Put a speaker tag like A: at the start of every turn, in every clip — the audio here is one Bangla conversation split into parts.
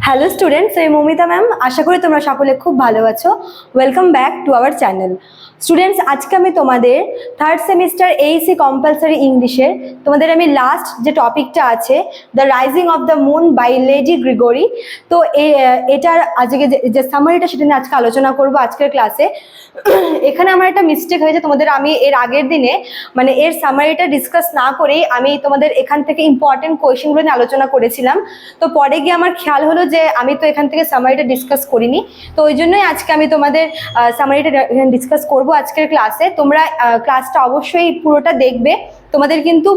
A: হ্যালো স্টুডেন্টস আমি মমিতা ম্যাম আশা করি তোমরা সকলে খুব ভালো আছো। Welcome back to our channel students আজকে আমি তোমাদের থার্ড সেমিস্টার এইসি কম্পালসারি ইংলিশের তোমাদের আমি লাস্ট যে টপিকটা আছে the rising of the moon by Lady Gregory তো এটার আজকে যে- সামারিটা সেটা নিয়ে আজকে আলোচনা করব আজকের ক্লাসে এখানে আমার একটা মিস্টেক হয়েছে, তোমাদের আমি এর আগের দিনে মানে এর সামারিটা ডিসকাস না করেই আমি তোমাদের এখান থেকে ইম্পর্টেন্ট কোয়েশ্চেনগুলো নিয়ে আলোচনা করেছিলাম। তো পরে গিয়ে আমার খেয়াল হলো যে আমি তো এখান থেকে সামারিটা ডিসকাস করিনি। তো ওই জন্যই আজকে আমি তোমাদের সামারিটা ডিসকাস করব আজকের ক্লাসে তোমরা ক্লাসটা অবশ্যই পুরোটা দেখবে। তোমাদের কিন্তু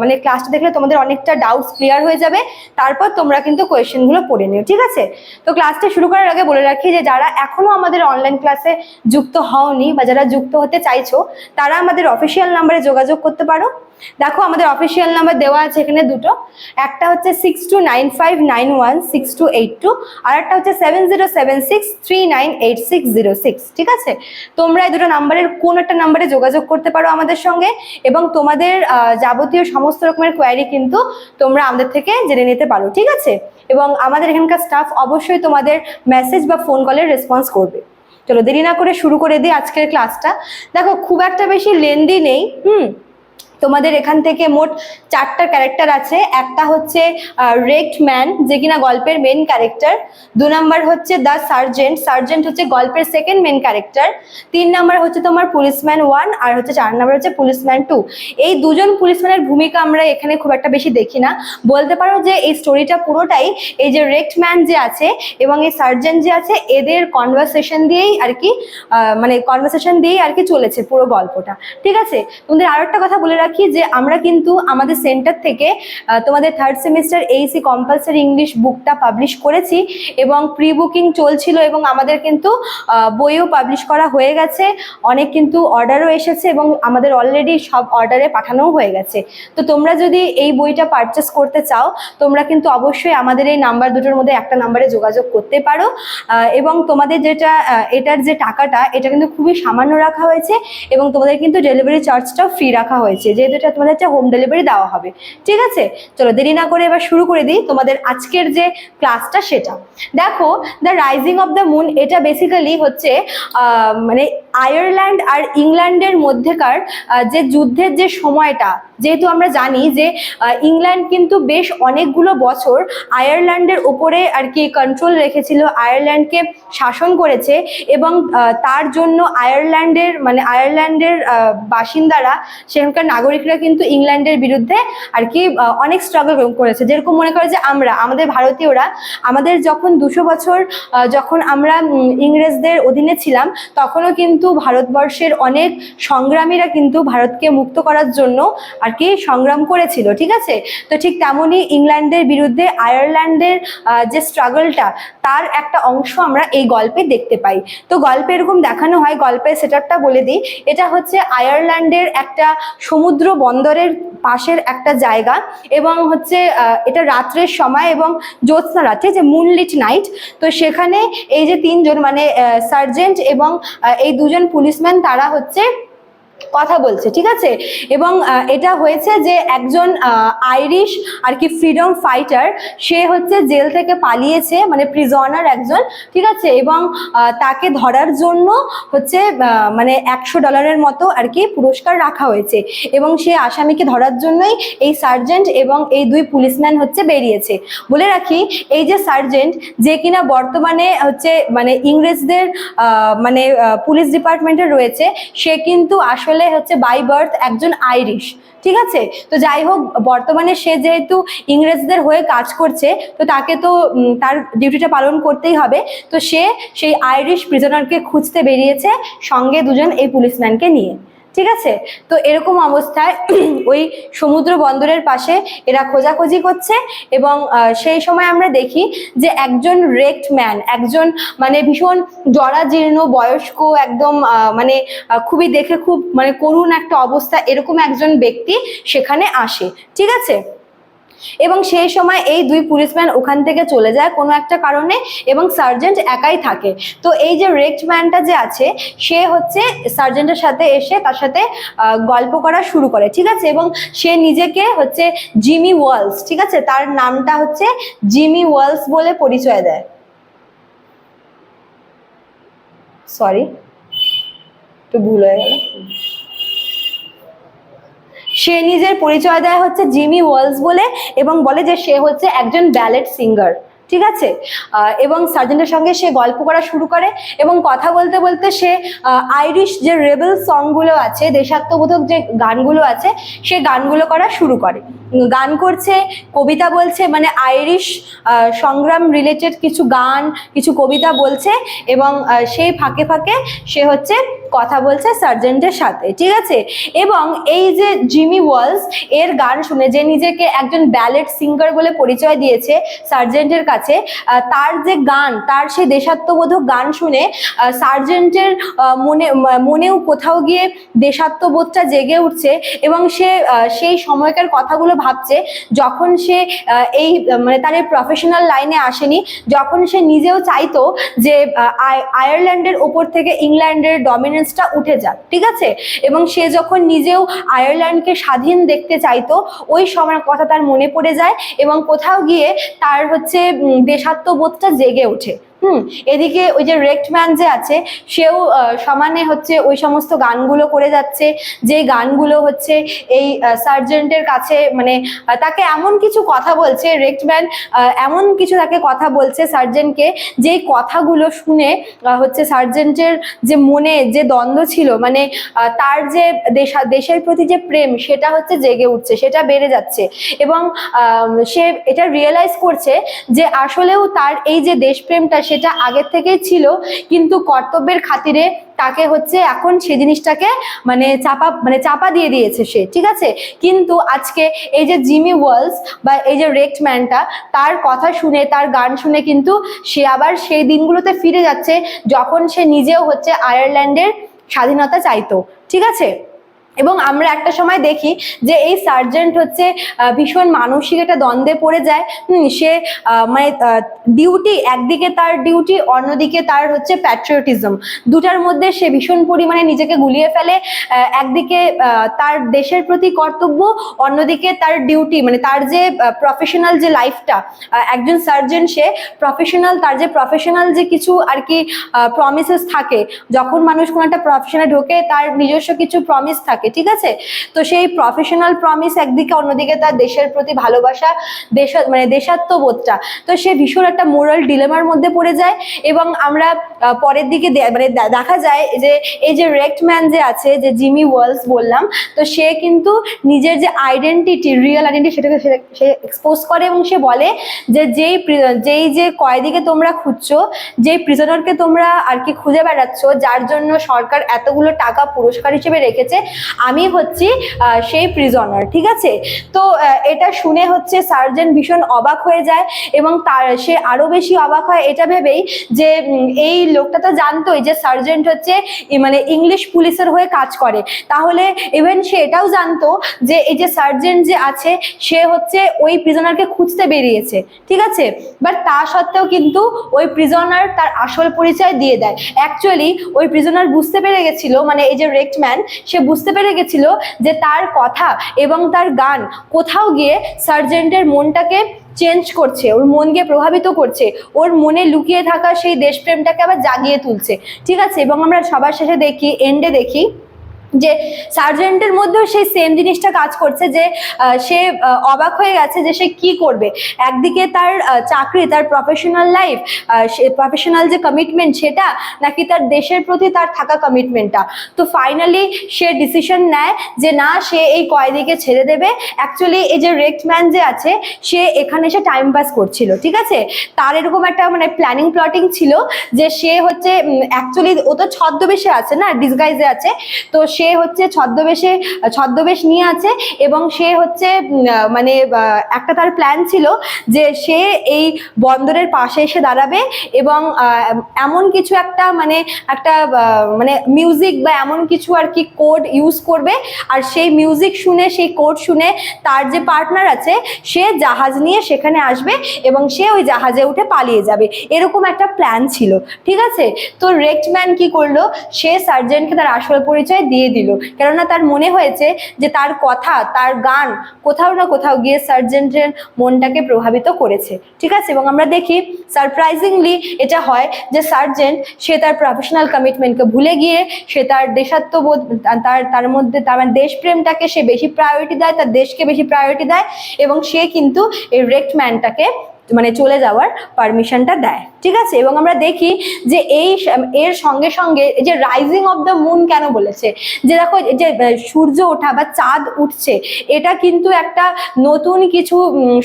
A: মানে ক্লাসটা দেখলে তোমাদের অনেকটা ডাউটস ক্লিয়ার হয়ে যাবে। তারপর তোমরা কিন্তু কোয়েশ্চেনগুলো পড়ে নিও, ঠিক আছে? তো ক্লাসটা শুরু করার আগে বলে রাখি যে, যারা এখনও আমাদের অনলাইন ক্লাসে যুক্ত হওনি বা যারা যুক্ত হতে চাইছো, তারা আমাদের অফিসিয়াল নাম্বারে যোগাযোগ করতে পারো। দেখো, আমাদের অফিসিয়াল নাম্বার দেওয়া আছে এখানে দুটো। একটা হচ্ছে six two nine five nine one six two eight two আর একটা হচ্ছে seven zero seven six three nine eight six zero six ঠিক আছে? তোমরা এই দুটো নাম্বারের কোন একটা নাম্বারে যোগাযোগ করতে পারো আমাদের সঙ্গে এবং তোমাদের আহ, যাবতীয় সমস্ত রকমের কোয়ারি কিন্তু তোমরা আমাদের থেকে জেনে নিতে পারো ঠিক আছে? এবং আমাদের এখানকার স্টাফ অবশ্যই তোমাদের মেসেজ বা ফোন কলের রেসপন্স করবে। চলো দেরি না করে শুরু করে দিই আজকের ক্লাসটা দেখো খুব একটা বেশি লেন্দি নেই হুম? তোমাদের এখান থেকে মোট চারটা ক্যারেক্টার আছে। একটা হচ্ছে রেক্ট ম্যান যে কিনা গল্পের মেন ক্যারেক্টার দু নম্বর হচ্ছে দ্য সার্জেন্ট সার্জেন্ট হচ্ছে গল্পের সেকেন্ড মেন ক্যারেক্টার তিন নাম্বার হচ্ছে তোমার পুলিশম্যান ওয়ান আর হচ্ছে চার নাম্বার হচ্ছে পুলিশম্যান টু এই দুজন পুলিশম্যানের ভূমিকা আমরা এখানে খুব একটা বেশি দেখি না। বলতে পারো যে এই স্টোরিটা পুরোটাই এই যে রেক্ট ম্যান যে আছে এবং এই সার্জেন্ট যে আছে, এদের কনভারসেশন দিয়েই আর কি মানে কনভারসেশন দিয়েই আর কি চলেছে পুরো গল্পটা। ঠিক আছে? তোমাদের আরও একটা কথা বলে রাখি যে আমরা কিন্তু আমাদের সেন্টার থেকে তোমাদের third semester AEC compulsory English বুকটা পাবলিশ করেছি এবং প্রি বুকিং চলছিল এবং আমাদের কিন্তু বইও পাবলিশ করা হয়ে গেছে। অনেক কিন্তু অর্ডারও এসেছে এবং আমাদের অলরেডি সব অর্ডারে পাঠানোও হয়ে গেছে। তো তোমরা যদি এই বইটা পারচেস করতে চাও, তোমরা কিন্তু অবশ্যই আমাদের এই নাম্বার দুটোর মধ্যে একটা নাম্বারে যোগাযোগ করতে পারো। এবং তোমাদের যেটা এটার যে টাকাটা, এটা কিন্তু খুবই সামান্য রাখা হয়েছে এবং তোমাদের কিন্তু ডেলিভারি চার্জটাও ফ্রি রাখা হয়েছে। যেহেতু এটা তোমাদের হচ্ছে হোম ডেলিভারি দেওয়া হবে। ঠিক আছে? চলো দেরি না করে এবার শুরু করে দিই তোমাদের আজকের যে ক্লাসটা সেটা। দেখো the rising of the moon এটা বেসিক্যালি হচ্ছে মানে আয়ারল্যান্ড আর ইংল্যান্ডের মধ্যেকার যে যুদ্ধের যে সময়টা, যেহেতু আমরা জানি যে ইংল্যান্ড কিন্তু বেশ অনেকগুলো বছর আয়ারল্যান্ডের ওপরে আর কি কন্ট্রোল রেখেছিল, আয়ারল্যান্ডকে শাসন করেছে এবং তার জন্য আয়ারল্যান্ডের মানে আয়ারল্যান্ডের বাসিন্দারা, সেখানকার নাগরিকরা কিন্তু ইংল্যান্ডের বিরুদ্ধে আর কি অনেক স্ট্রাগল করেছে। যেরকম মনে করে যে আমরা, আমাদের ভারতীয়রা, আমাদের যখন দুশো বছর যখন আমরা ইংরেজদের অধীনে ছিলাম, তখনও কিন্তু ভারতবর্ষের অনেক সংগ্রামীরা কিন্তু ভারতকে মুক্ত করার জন্য আর কি সংগ্রাম করেছিল, ঠিক আছে? তো ঠিক তেমনই ইংল্যান্ডের বিরুদ্ধে আয়ারল্যান্ডের যে স্ট্রাগলটা তার একটা অংশ আমরা এই গল্পে দেখতে পাই। তো গল্পে এরকম দেখানো হয় গল্পের সেটারটা বলে দিই। এটা হচ্ছে আয়ারল্যান্ডের একটা সমুদ্র বন্দরের পাশের একটা জায়গা এবং হচ্ছে এটা রাত্রের সময় এবং জ্যোৎস্না রাত্রে, যে মুনলিট নাইট তো সেখানে এই যে তিনজন মানে সার্জেন্ট এবং এই দুজন পুলিশম্যান তারা হচ্ছে কথা বলছে, ঠিক আছে? এবং এটা হয়েছে যে একজন আইরিশ আর কি ফ্রিডম ফাইটার সে হচ্ছে জেল থেকে পালিয়েছে মানে প্রিজনার একজন, ঠিক আছে? এবং তাকে ধরার জন্য হচ্ছে মানে একশো ডলারের মতো আর কি পুরস্কার রাখা হয়েছে। এবং সে আসামিকে ধরার জন্যই এই সার্জেন্ট এবং এই দুই পুলিশম্যান হচ্ছে বেরিয়েছে। বলে রাখি, এই যে সার্জেন্ট যে কিনা বর্তমানে হচ্ছে মানে ইংরেজদের মানে পুলিশ ডিপার্টমেন্টে রয়েছে, সে কিন্তু আসলে হচ্ছে বাই বার্থ একজন আইরিশ ঠিক আছে? তো যাই হোক, বর্তমানে সে যেহেতু ইংরেজদের হয়ে কাজ করছে, তো তাকে তো তার ডিউটিটা পালন করতেই হবে। তো সে সেই আইরিশ প্রিজনারকে খুঁজতে বেরিয়েছে সঙ্গে দুজন এই পুলিশম্যানকে নিয়ে। ঠিক আছে? তো এরকম অবস্থায় ওই সমুদ্র বন্দরের পাশে এরা খোঁজাখুঁজি করছে এবং সেই সময় আমরা দেখি যে একজন রেক্ট ম্যান, একজন মানে ভীষণ জরাজীর্ণ, বয়স্ক, একদম মানে খুবই দেখে খুব মানে করুণ একটা অবস্থা এরকম একজন ব্যক্তি সেখানে আসে, ঠিক আছে? এবং সেই সময় এই দুই পুলিশম্যান ওখান থেকে চলে যায় কোনো একটা কারণে এবং সার্জেন্ট একাই থাকে। তো এই যে রেক্ট ম্যানটা যে আছে, সে হচ্ছে সার্জেন্টের সাথে এসে তার সাথে গল্প করা শুরু করে, ঠিক আছে? এবং সে নিজেকে হচ্ছে জিমি ওয়ালস, ঠিক আছে? তার নামটা হচ্ছে জিমি ওয়ালস বলে পরিচয় দেয়। সরি একটু ভুল হয়ে গেল। সে নিজের পরিচয় দেয় হচ্ছে জিমি ওয়ালস বলে এবং বলে যে সে হচ্ছে একজন ব্যালেট সিঙ্গার, ঠিক আছে? এবং সার্জেন্টের সঙ্গে সে গল্প করা শুরু করে এবং কথা বলতে বলতে সে আইরিশ যে রেবেল সংগুলো আছে, দেশাত্মবোধক যে গানগুলো আছে, সে গানগুলো করা শুরু করে। গান করছে, কবিতা বলছে মানে আইরিশ সংগ্রাম রিলেটেড কিছু গান, কিছু কবিতা বলছে এবং সেই ফাঁকে ফাঁকে সে হচ্ছে কথা বলছে সার্জেন্টের সাথে, ঠিক আছে? এবং এই যে জিমি ওয়ালস, এর গান শুনে যে নিজেকে একজন ব্যালেট সিঙ্গার বলে পরিচয় দিয়েছে সার্জেন্টের কাছে তার যে গান, তার সে দেশাত্মবোধক গান শুনে সার্জেন্টের মনে মনেও কোথাও গিয়ে দেশাত্মবোধটা জেগে উঠছে এবং সে সেই সময়কার কথাগুলো ভাবছে যখন সে এই মানে তার এই প্রফেশনাল লাইনে আসেনি, যখন সে নিজেও চাইতো যে আয়- আয়ারল্যান্ডের ওপর থেকে ইংল্যান্ডের ডমিনেন্সটা উঠে যাক, ঠিক আছে? এবং সে যখন নিজেও আয়ারল্যান্ডকে স্বাধীন দেখতে চাইতো, ওই সময় কথা তার মনে পড়ে যায় এবং কোথাও গিয়ে তার হচ্ছে দেশাত্মবোধটা জেগে ওঠে। হুম, এদিকে ওই যে রেক্ট ম্যান যে আছে, সেও সমানে হচ্ছে ওই সমস্ত গানগুলো করে যাচ্ছে। যে গানগুলো হচ্ছে এই সার্জেন্টের কাছে মানে তাকে এমন কিছু কথা বলছে, রেক্ট ম্যান এমন কিছু তাকে কথা বলছে সার্জেন্টকে, যেই কথাগুলো শুনে হচ্ছে সার্জেন্টের যে মনে যে দ্বন্দ্ব ছিল মানে তার যে দেশা, দেশের প্রতি যে প্রেম, সেটা হচ্ছে জেগে উঠছে, সেটা বেড়ে যাচ্ছে। এবং সে এটা রিয়েলাইজ করছে যে আসলেও তার এই যে দেশপ্রেমটা সেটা আগের থেকেই ছিল, কিন্তু কর্তব্যের খাতিরে তাকে হচ্ছে এখন সে জিনিসটাকে মানে চাপা মানে চাপা দিয়ে দিয়েছে সে, ঠিক আছে? কিন্তু আজকে এই যে জিমি ওয়ালস বা এই যে রেক্ট ম্যানটা, তার কথা শুনে, তার গান শুনে কিন্তু সে আবার সেই দিনগুলোতে ফিরে যাচ্ছে, যখন সে নিজেও হচ্ছে আয়ারল্যান্ডের স্বাধীনতা চাইতো, ঠিক আছে? এবং আমরা একটা সময় দেখি যে এই সার্জেন্ট হচ্ছে ভীষণ মানসিক একটা দ্বন্দ্বে পড়ে যায়। সে মানে ডিউটি একদিকে তার ডিউটি অন্যদিকে তার হচ্ছে প্যাট্রিয়টিজম দুটার মধ্যে সে ভীষণ পরিমাণে নিজেকে গুলিয়ে ফেলে। একদিকে তার দেশের প্রতি কর্তব্য, অন্যদিকে তার ডিউটি মানে তার যে প্রফেশনাল যে লাইফটা একজন সার্জেন্ট সে প্রফেশনাল তার যে প্রফেশনাল যে কিছু আর কি প্রমিসেস থাকে, যখন মানুষ কোনো একটা প্রফেশনে ঢোকে, তার নিজস্ব কিছু প্রমিস থাকে। ঠিক আছে? তো সেই প্রফেশনাল প্রমিস একদিকে, অন্যদিকে তার দেশের প্রতি ভালোবাসা, দেশ মানে দেশাত্মবোধটা। তো সে ভীষণ একটা মোরাল ডিলেমার মধ্যে পড়ে যায় এবং আমরা পরের দিকে মানে দেখা যায় যে এই যে রেক্ট ম্যান যে আছে, যে জিমি ওয়ার্লস বললাম, তো সে কিন্তু নিজের যে আইডেন্টিটি রিয়েল আইডেন্টি সেটাকে সে এক্সপোজ করে এবং সে বলে যে যেই যেই যে কয়েদিকে তোমরা খুঁজছো, যেই প্রিজনারকে তোমরা আর কি খুঁজে বেড়াচ্ছ, যার জন্য সরকার এতগুলো টাকা পুরস্কার হিসেবে রেখেছে আমি হচ্ছি সেই প্রিজনার ঠিক আছে? তো এটা শুনে হচ্ছে সার্জেন্ট ভীষণ অবাক হয়ে যায় এবং তার, সে আরও বেশি অবাক হয়। এটা ভেবেই যে এই লোকটা তো জানতোই যে সার্জেন্ট হচ্ছে মানে ইংলিশ পুলিশের হয়ে কাজ করে। তাহলে ইভেন সে এটাও জানতো যে, এই যে সার্জেন্ট যে আছে, সে হচ্ছে ওই প্রিজনারকে খুঁজতে বেরিয়েছে, ঠিক আছে? বাট তা সত্ত্বেও কিন্তু ওই প্রিজনার তার আসল পরিচয় দিয়ে দেয়। অ্যাকচুয়ালি ওই প্রিজনার বুঝতে পেরে গেছিল মানে এই যে রেক্ট ম্যান, সে বুঝতে পেরে গেছিল যে তার কথা এবং তার গান কোথাও গিয়ে সার্জেন্টের মনটাকে চেঞ্জ করছে, ওর মনকে প্রভাবিত করছে, ওর মনে লুকিয়ে থাকা সেই দেশপ্রেমটাকে আবার জাগিয়ে তুলছে। ঠিক আছে? এবং আমরা সবার শেষে দেখি এন্ডে দেখি। যে সার্জেন্টের মধ্যেও সেই সেম জিনিসটা কাজ করছে যে সে অবাক হয়ে গেছে যে সে কি করবে। একদিকে তার চাকরি, তার প্রফেশনাল লাইফ সে প্রফেশনাল যে কমিটমেন্ট সেটা, নাকি তার দেশের প্রতি তার থাকা কমিটমেন্টটা তো ফাইনালি সে ডিসিশন নেয় যে না, সে এই কয়েদিকে ছেড়ে দেবে। অ্যাকচুয়ালি এই যে রেক্ট ম্যান যে আছে, সে এখানে এসে টাইম পাস করছিল, ঠিক আছে? তার এরকম একটা মানে প্ল্যানিং প্লটিং ছিল যে সে হচ্ছে অ্যাকচুয়ালি ও তো ছদ্মবেশে আছে না ডিসগাইজে আছে। তো সে সে হচ্ছে ছদ্মবেশে, ছদ্মবেশ নিয়ে আছে এবং সে হচ্ছে মানে একটা তার প্ল্যান ছিল যে সে এই বন্দরের পাশে এসে দাঁড়াবে এবং এমন কিছু একটা মানে একটা মানে মিউজিক বা এমন কিছু আর কি কোড ইউজ করবে। আর সেই মিউজিক শুনে, সেই কোড শুনে তার যে পার্টনার আছে, সে জাহাজ নিয়ে সেখানে আসবে এবং সে ওই জাহাজে উঠে পালিয়ে যাবে। এরকম একটা প্ল্যান ছিল। ঠিক আছে? তো রেক্টম্যান কি করল? সে সার্জেন্টকে তার আসল পরিচয় দিয়ে দিল। কেননা তার মনে হয়েছে যে তার কথা, তার গান কোথাও না কোথাও গিয়ে সার্জেন্টের মনটাকে প্রভাবিত করেছে। ঠিক আছে? এবং আমরা দেখি সারপ্রাইজিংলি এটা হয় যে সার্জেন্ট, সে তার প্রফেশনাল কমিটমেন্টকে ভুলে গিয়ে সে তার দেশাত্মবোধ, তার তার মধ্যে, তার মানে দেশপ্রেমটাকে সে বেশি প্রায়োরিটি দেয়, তার দেশকে বেশি প্রায়োরিটি দেয় এবং সে কিন্তু এই রেক্ট ম্যানটাকে মানে চলে যাওয়ার পারমিশনটা দেয়, ঠিক আছে? এবং আমরা দেখি যে এই এর সঙ্গে সঙ্গে যে রাইজিং অফ দ্য মুন কেন বলেছে? যে দেখো যে সূর্য ওঠা বা চাঁদ উঠছে, এটা কিন্তু একটা নতুন কিছু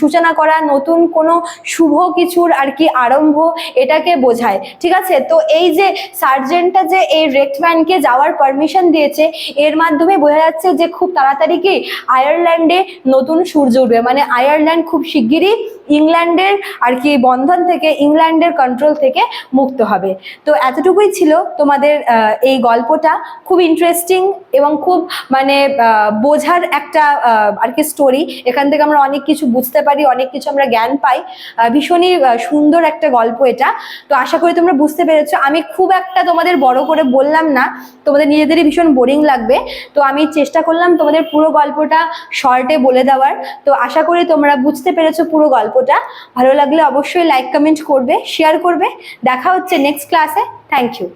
A: সূচনা করা, নতুন কোনো শুভ কিছুর আর কি আরম্ভ এটাকে বোঝায়, ঠিক আছে? তো এই যে সার্জেন্টটা যে এই রেক্টম্যানকে যাওয়ার পারমিশন দিয়েছে, এর মাধ্যমে বোঝা যাচ্ছে যে খুব তাড়াতাড়ি কি, আয়ারল্যান্ডে নতুন সূর্য উঠবে মানে আয়ারল্যান্ড খুব শিগগিরই ইংল্যান্ডের আর কি বন্ধন থেকে, ইংল্যান্ডের কন্ট্রোল থেকে মুক্ত হবে। তো এতটুকুই ছিল তোমাদের এই গল্পটা। খুব ইন্টারেস্টিং এবং খুব মানে বোঝার একটা আর কি স্টোরি এখান থেকে আমরা অনেক কিছু বুঝতে পারি, অনেক কিছু আমরা জ্ঞান পাই। ভীষণই সুন্দর একটা গল্প এটা। তো আশা করি তোমরা বুঝতে পেরেছ। আমি খুব একটা তোমাদের বড় করে বললাম না। তোমাদের নিজেদেরই ভীষণ বোরিং লাগবে। তো আমি চেষ্টা করলাম তোমাদের পুরো গল্পটা শর্টে বলে দেওয়ার। তো আশা করি তোমরা বুঝতে পেরেছ পুরো গল্পটা। ভালো লাগলে অবশ্যই লাইক কমেন্ট করবে শেয়ার করবে। দেখা হচ্ছে নেক্সট ক্লাসে থ্যাংক ইউ